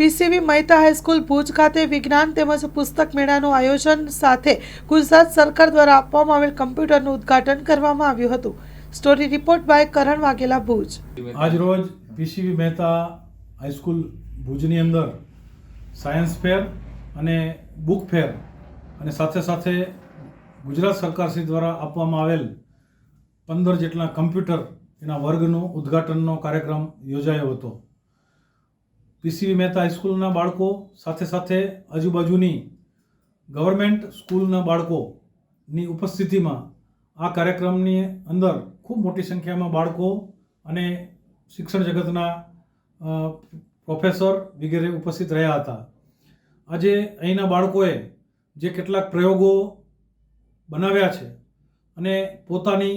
પીસીવી Mehta high school Bhuj ખાતે વિજ્ઞાન તેમજ પુસ્તક મેળાનું આયોજન સાથે ગુજરાત સરકાર દ્વારા આપવામાં આવેલ કમ્પ્યુટરનું ઉદ્ઘાટન કરવામાં આવ્યું હતું. Story report by Karan Vaghela Bhuj. આજ રોજ પીસીવી મહેતા હાઈસ્કૂલ ભુજની અંદર સાયન્સ ફેર અને બુક ફેર અને સાથે સાથે ગુજરાત સરકારશ્રી દ્વારા આપવામાં આવેલ પંદર જેટલા કમ્પ્યુટર એના વર્ગનું ઉદ્ઘાટનનો કાર્યક્રમ યોજાયો હતો. પીસીવી મહેતા હાઈસ્કૂલના બાળકો, સાથે સાથે આજુબાજુની ગવર્મેન્ટ સ્કૂલના બાળકોની ઉપસ્થિતિમાં આ કાર્યક્રમની અંદર ખૂબ મોટી સંખ્યામાં બાળકો અને શિક્ષણ જગતના પ્રોફેસર વગેરે ઉપસ્થિત રહ્યા હતા. આજે અહીંના બાળકોએ જે કેટલાક પ્રયોગો બનાવ્યા છે અને પોતાની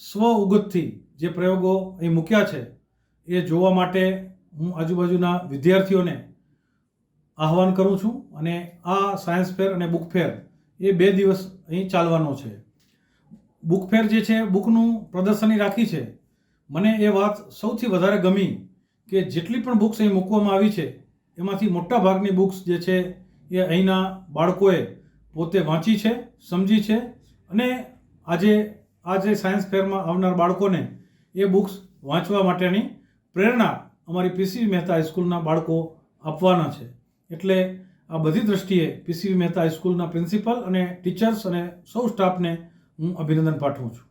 સ્વ ઉગતથી જે પ્રયોગો અહીં મૂક્યા છે એ જોવા માટે હું આજુબાજુના વિદ્યાર્થીઓને આહવાન કરું છું અને આ સાયન્સ ફેર અને બુક ફેર એ બે દિવસ અહીં ચાલવાનો છે. બુક ફેર જે છે, બુકનું પ્રદર્શની રાખી છે. મને એ વાત સૌથી વધારે ગમી કે જેટલી પણ બુક્સ અહીં મૂકવામાં આવી છે, એમાંથી મોટા ભાગની બુક્સ જે છે એ અહીંના બાળકોએ પોતે વાંચી છે, સમજી છે અને આજે આ જે સાયન્સ ફેરમાં આવનાર બાળકોને એ બુક્સ વાંચવા માટેની પ્રેરણા અમારી પીસીવી મહેતા હાઈસ્કૂલના બાળકો આપવાના છે. એટલે આ બધી દ્રષ્ટિએ પીસીવી મહેતા હાઈસ્કૂલના પ્રિન્સિપલ અને ટીચર્સ અને સૌ સ્ટાફને હું અભિનંદન પાઠવું છું.